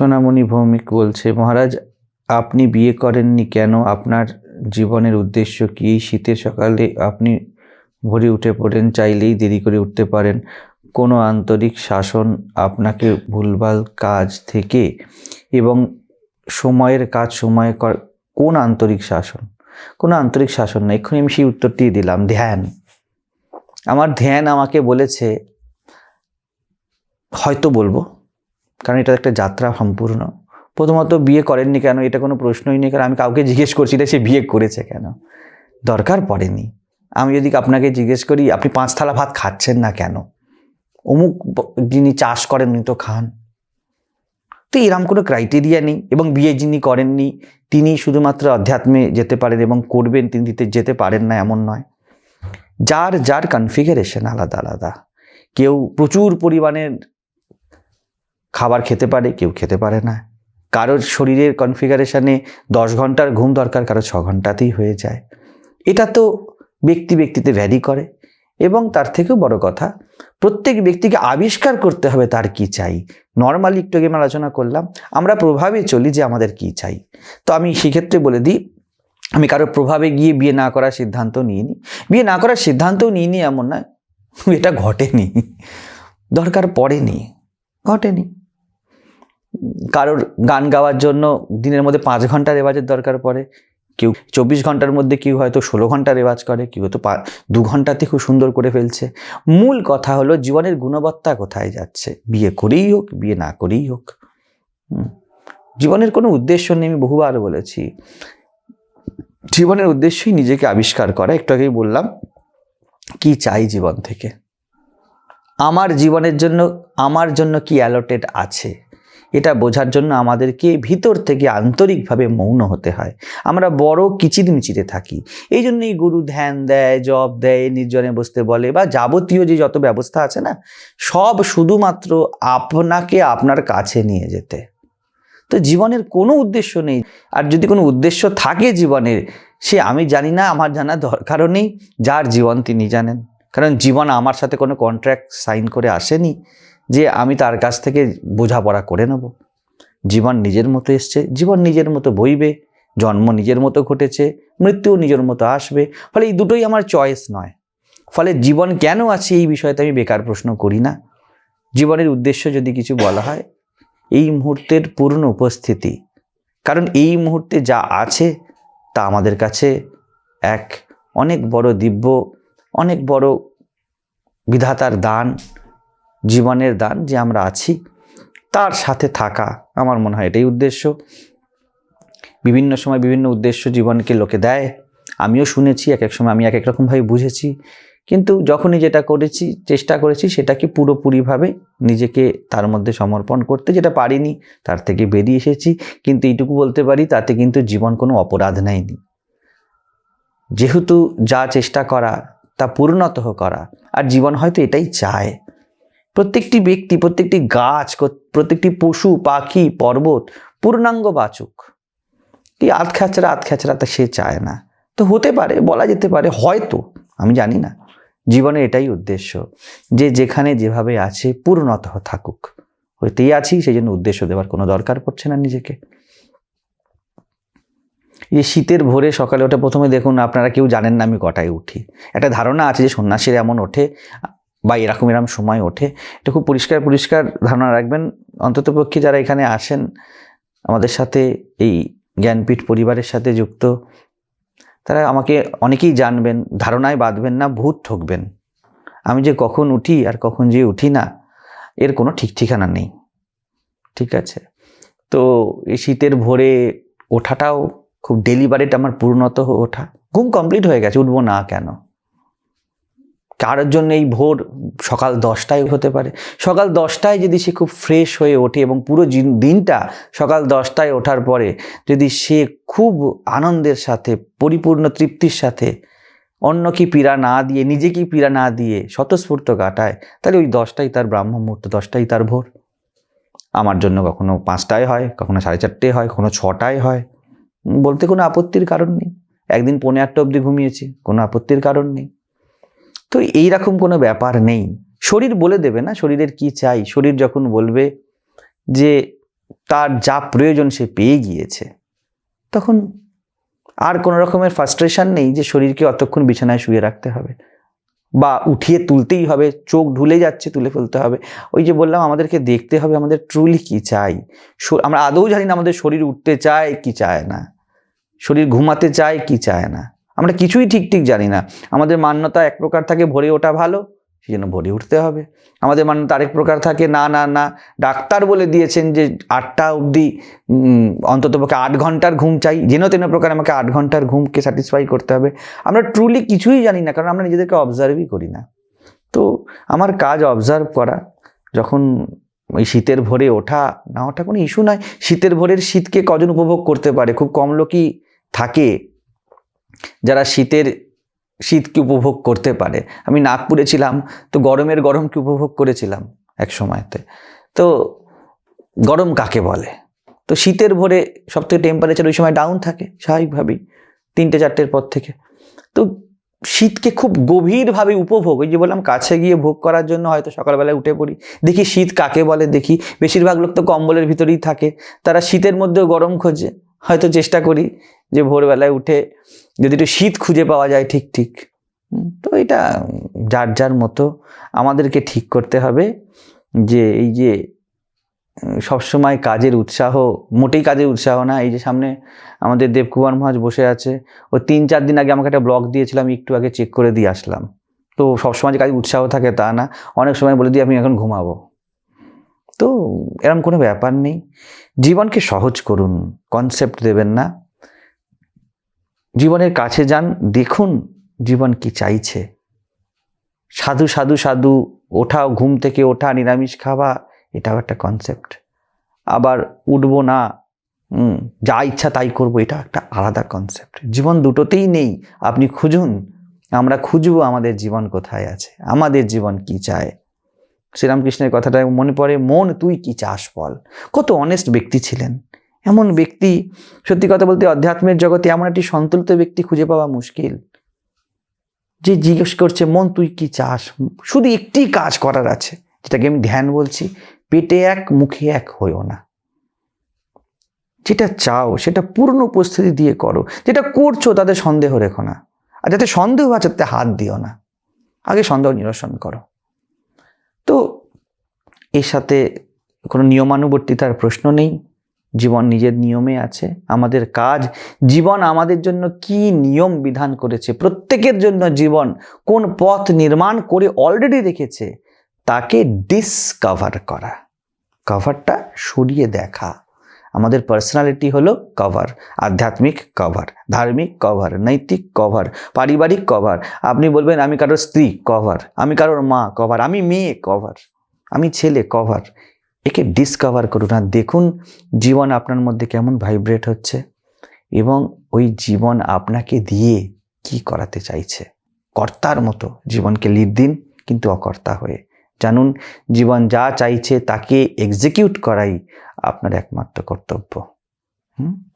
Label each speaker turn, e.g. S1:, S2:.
S1: সোনামণি ভৌমিক বলছে, মহারাজ, আপনি বিয়ে করেননি কেন? আপনার জীবনের উদ্দেশ্য কি? শীতের সকালে আপনি ভোরে উঠে পড়েন, চাইলেই দেরি করে উঠতে পারেন। কোনো আন্তরিক শাসন আপনাকে ভুলভাল কাজ থেকে এবং সময়ের কাজ সময়ে কোন আন্তরিক শাসন? কোনো আন্তরিক শাসন না। এক্ষুনি আমি সেই উত্তরটি দিলাম, ধ্যান। আমার ধ্যান আমাকে বলেছে, হয়তো বলব কারণ এটা একটা যাত্রা সম্পূর্ণ। প্রথমত বিয়ে করেননি কেন? এটা কোনো প্রশ্নই নেই, কারণ আমি কাউকে জিজ্ঞেস করছি না সে বিয়ে করেছে কেন? দরকার পড়েনি। আমি যদি আপনাকে জিজ্ঞেস করি, আপনি পাঁচ থালা ভাত খাচ্ছেন না কেন? অমুক যিনি চাষ করেন উনি তো খান। তো এরম কোনো ক্রাইটেরিয়া নেই, এবং বিয়ে যিনি করেননি, তিনি শুধুমাত্র অধ্যাত্মে যেতে পারেন এবং করবেন, তিনি দিতে যেতে পারেন না, এমন নয়। যার যার কনফিগারেশন আলাদা আলাদা। কেউ প্রচুর পরিমাণের খাবার খেতে পারে, কেউ খেতে পারে না। কারোর শরীরের কনফিগারেশনে দশ ঘণ্টার ঘুম দরকার, কারও ছ ঘন্টাতেই হয়ে যায়। এটা তো ব্যক্তি ব্যক্তিতে ভ্যারি করে। এবং তার থেকেও বড় কথা, প্রত্যেক ব্যক্তিকে আবিষ্কার করতে হবে তার কি চাই। নর্মালি একটু আগে আলোচনা করলাম, আমরা প্রভাবে চলি যে আমাদের কি চাই। তো আমি সেক্ষেত্রে বলে দিই, আমি কারও প্রভাবে গিয়ে বিয়ে না করার সিদ্ধান্ত নিইনি। বিয়ে না করার সিদ্ধান্তও নিইনি এমন না এটা ঘটেনি। দরকার পড়েনি, ঘটেনি। কারোর গান গাওয়ার জন্য দিনের মধ্যে পাঁচ ঘণ্টা রেওয়াজের দরকার পড়ে। কেউ চব্বিশ ঘণ্টার মধ্যে কেউ হয়তো ষোলো ঘণ্টা রেওয়াজ করে, কেউ হয়তো দু ঘন্টাতে খুব সুন্দর করে ফেলছে। মূল কথা হলো জীবনের গুণবত্তা কোথায় যাচ্ছে? বিয়ে করেই হোক, বিয়ে না করেই হোক। জীবনের কোনো উদ্দেশ্য নেই, আমি বহুবার বলেছি। জীবনের উদ্দেশ্যই নিজেকে আবিষ্কার করা, একটু আগেই বললাম, কি চাই জীবন থেকে? আমার জীবনের জন্য, আমার জন্য কি অ্যালোটেড আছে? এটা বোঝার জন্য আমাদেরকে ভিতর থেকে আন্তরিকভাবে মৌন হতে হয়। আমরা বড় কিচিরমিচিরে থাকি। এই জন্যই গুরু ধ্যান দেয় জব দেয়, নির্জনে বসতে বলে বা যাবতীয় যে যত ব্যবস্থা আছে না, সব শুধুমাত্র আপনাকে আপনার কাছে নিয়ে যেতে। তো জীবনের কোনো উদ্দেশ্য নেই। আর যদি কোনো উদ্দেশ্য থাকে জীবনের, সে আমি জানি না, আমার জানা দরকারও নেই, যার জীবন তিনি জানেন। কারণ জীবন আমার সাথে কোনো কন্ট্রাক্ট সাইন করে আসেনি। যে আমি তার কাছ থেকে বোঝাপড়া করে নেব। জীবন নিজের মতো এসছে, জীবন নিজের মতো বইবে, জন্ম নিজের মতো ঘটেছে, মৃত্যুও নিজের মতো আসবে। ফলে এই দুটোই আমার চয়েস নয়। ফলে জীবন কেন আছে এই বিষয়তে আমি বেকার প্রশ্ন করি না। জীবনের উদ্দেশ্য যদি কিছু বলা হয়, এই মুহূর্তের পূর্ণ উপস্থিতি। কারণ এই মুহূর্তে যা আছে, তা আমাদের কাছে এক অনেক বড় দিব্য, অনেক বড় বিধাতার দান জীবনের দান যে আমরা আছি, তার সাথে থাকা আমার মনে হয় এটাই উদ্দেশ্য। বিভিন্ন সময় বিভিন্ন উদ্দেশ্য জীবনকে লোকে দেয়। আমিও শুনেছি এক এক সময় আমি এক এক রকমভাবে বুঝেছি। কিন্তু যখনই যেটা করেছি, চেষ্টা করেছি সেটাকে পুরোপুরিভাবে নিজেকে তার মধ্যে সমর্পণ করতে যেটা পারিনি, তার থেকে বেরিয়ে এসেছি। কিন্তু এইটুকু বলতে পারি, তাতে কিন্তু জীবন কোনো অপরাধ নেয়নি। যেহেতু যা চেষ্টা করা, তা পূর্ণত করা, আর জীবন হয়তো এটাই চায়। প্রত্যেকটি ব্যক্তি, প্রত্যেকটি গাছ প্রত্যেকটি পশু, পাখি, পর্বত পূর্ণাঙ্গ বাচুক। এই আধ খ্যাচড়া আধ খ্যাচড়া তা সে চায় না। তো হতে পারে, বলা যেতে পারে, হয়তো, আমি জানি না। জীবনের এটাই উদ্দেশ্য যে যেখানে যেভাবে আছে, পূর্ণত থাকুক। হইতেই আছি সেই জন্য উদ্দেশ্য দেওয়ার কোনো দরকার পড়ছে না নিজেকে। এই শীতের ভোরে সকালে ওঠে, প্রথমে দেখুন আপনারা কেউ জানেন না আমি কটায় উঠি। একটা ধারণা আছে যে সন্ন্যাসীরা এমন ওঠে বা এরকম এরকম সময় ওঠে। এটা খুব পরিষ্কার পরিষ্কার ধারণা রাখবেন। অন্ততপক্ষে যারা এখানে আসেন, আমাদের সাথে এই জ্ঞানপীঠ পরিবারের সাথে যুক্ত, তারা আমাকে অনেকেই জানবেন, ধারণায় বাঁধবেন না, ভূত ঠকবেন। আমি যে কখন উঠি আর কখন যে উঠি না, এর কোনো ঠিক ঠিকানা নেই। ঠিক আছে? তো এই শীতের ভোরে ওঠাটাও খুব ডেলিভারেট আমার পূর্ণত ওঠা। ঘুম কমপ্লিট হয়ে গেছে, উঠবো না কেন? কারোর জন্য এই ভোর? সকাল দশটায় হতে পারে। সকাল দশটায় যদি সে খুব ফ্রেশ হয়ে ওঠে এবং পুরো দিনটা সকাল দশটায় ওঠার পরে যদি সে খুব আনন্দের সাথে, পরিপূর্ণ তৃপ্তির সাথে অন্য কি পীড়া না দিয়ে, নিজেকেই পীড়া না দিয়ে স্বতঃস্ফূর্ত কাটায়, তাহলে ওই দশটাই তার ব্রাহ্ম মুহূর্ত, দশটাই তার ভোর। আমার জন্য কখনো পাঁচটায় হয়, কখনো সাড়ে চারটে হয়, কখনো ছটায় হয়। বলতে কোনো আপত্তির কারণ নেই। একদিন পৌনে আটটা অবধি ঘুমিয়েছি, কোনো আপত্তির কারণ নেই। তো এই রকম কোনো ব্যাপার নেই। শরীর বলে দেবে না, শরীরের কি চাই? শরীর যখন বলবে যে তার যা প্রয়োজন সে পেয়ে গিয়েছে, তখন আর কোনো রকমের ফ্রাস্ট্রেশন নেই যে শরীরকে অতক্ষণ বিছানায় শুয়ে রাখতে হবে। বা উঠিয়ে তুলতেই হবে, চোখ ঢুলে যাচ্ছে, তুলে ফেলতে হবে। ওই যে বললাম, আমাদেরকে দেখতে হবে আমাদের ট্রুলি কি চাই। আমরা আদৌ জানি না আমাদের শরীর উঠতে চায় কি চায় না। শরীর ঘুমাতে চায় কি চায় না। আমরা কিছুই ঠিক ঠিক জানি না। আমাদের মান্যতা এক প্রকার থাকে, ভরে ওঠা ভালো, সেই জন্য ভরে উঠতে হবে। আমাদের মান্যতা আরেক প্রকার থাকে, না না না, ডাক্তার বলে দিয়েছেন যে আটটা অবধি অন্তত পক্ষে আট ঘণ্টার ঘুম চাই। যেন তেন প্রকার আমাকে আট ঘণ্টার ঘুমকে স্যাটিসফাই করতে হবে। আমরা ট্রুলি কিছুই জানি না, কারণ আমরা নিজেদেরকে অবজার্ভই করি না। তো আমার কাজ অবজার্ভ করা, যখন ওই শীতের ভোরে ওঠা, না ওঠা কোনো ইস্যু নয়। শীতের ভোরের শীতকে কজন উপভোগ করতে পারে? খুব কম লোকই থাকে। যারা শীতের, শীতকে উপভোগ করতে পারে। আমি নাগপুরে ছিলাম, তো গরমের গরমকে উপভোগ করেছিলাম এক সময়তে। তো গরম কাকে বলে? তো শীতের ভোরে সব থেকে টেম্পারেচার ওই সময় ডাউন থাকে, স্বাভাবিকভাবেই, তিনটে চারটের পর থেকে। তো শীতকে খুব গভীরভাবে উপভোগ, ওই যে বললাম, কাছে গিয়ে ভোগ করার জন্য হয়তো সকালবেলায় উঠে পড়ি। দেখি শীত কাকে বলে, দেখি। বেশিরভাগ লোক তো কম্বলের ভিতরেই থাকে। তারা শীতের মধ্যেও গরম খোঁজে। হয়তো চেষ্টা করি যে ভোরবেলায় উঠে যদি একটু শীত খুঁজে পাওয়া যায় ঠিক ঠিক। তো এটা যার যার মতো আমাদেরকে ঠিক করতে হবে যে এই যে সবসময় কাজের উৎসাহ, মোটেই কাজের উৎসাহ না, এই যে সামনে আমাদের দেবকুমার মহাজ বসে আছে। ও তিন, চার দিন আগে আমাকে একটা ব্লগ দিয়েছিলাম একটু আগে চেক করে দিয়ে আসলাম। তো সবসময় যে কাজে উৎসাহ থাকে তা না, অনেক সময় বলে দিই, আমি এখন ঘুমাবো। তো এরকম কোনো ব্যাপার নেই। জীবনকে সহজ করুন কনসেপ্ট দেবেন না। জীবনের কাছে যান, দেখুন জীবন কি চাইছে। সাধু সাধু সাধু ওঠা ঘুম থেকে ওঠা, নিরামিষ খাওয়া, এটাও একটা কনসেপ্ট আবার উঠবো না যা ইচ্ছা তাই করব, এটা একটা আলাদা কনসেপ্ট জীবন দুটোতেই নেই, আপনি খুঁজুন, আমরা খুঁজবো আমাদের জীবন কোথায় আছে, আমাদের জীবন কি চায়। শ্রীরামকৃষ্ণের কথাটা মনে পড়ে, মন তুই কি চাস বল। কত অনেস্ট ব্যক্তি ছিলেন। এমন ব্যক্তি, সত্যি কথা বলতে অধ্যাত্মের জগতে এমন একটি সন্তুলিত ব্যক্তি খুঁজে পাওয়া মুশকিল। যে জিজ্ঞেস করছে, মন, তুই কি চাস? শুধু একটি কাজ করার আছে, যেটাকে আমি ধ্যান বলছি, পেটে এক, মুখে এক হইও না। যেটা চাও, সেটা পূর্ণ উপস্থিতি দিয়ে করো। যেটা করছ, তাতে সন্দেহ রেখো না। আর যাতে সন্দেহ আছে, তাতে হাত দিও না। আগে সন্দেহ নিরসন করো। তো, এর সাথে কোনো নিয়মানুবর্তিতার প্রশ্ন নেই। জীবন নিজের নিয়মে আছে, আমাদের কাজ, জীবন আমাদের জন্য কি নিয়ম বিধান করেছে, প্রত্যেকের জন্য জীবন কোন পথ নির্মাণ করে অলরেডি রেখেছে, তাকে ডিসকভার করা। কভারটা সরিয়ে দেখা। আমাদের পার্সোনালিটি হলো কভার আধ্যাত্মিক কভার ধার্মিক কভার নৈতিক কভার পারিবারিক কভার আপনি বলবেন, আমি কারোর স্ত্রী কভার আমি কারোর মা কভার আমি মেয়ে কভার আমি ছেলে কভার একে ডিসকভার করুন আর দেখুন জীবন আপনার মধ্যে কেমন ভাইব্রেট হচ্ছে এবং ওই জীবন আপনাকে দিয়ে কি করাতে চাইছে। কর্তার মতো জীবনকে লিড দিন, কিন্তু অকর্তা হয়ে। জানুন, জীবন যা চাইছে তাকে এক্সিকিউট করাই আপনার একমাত্র কর্তব্য। হুম?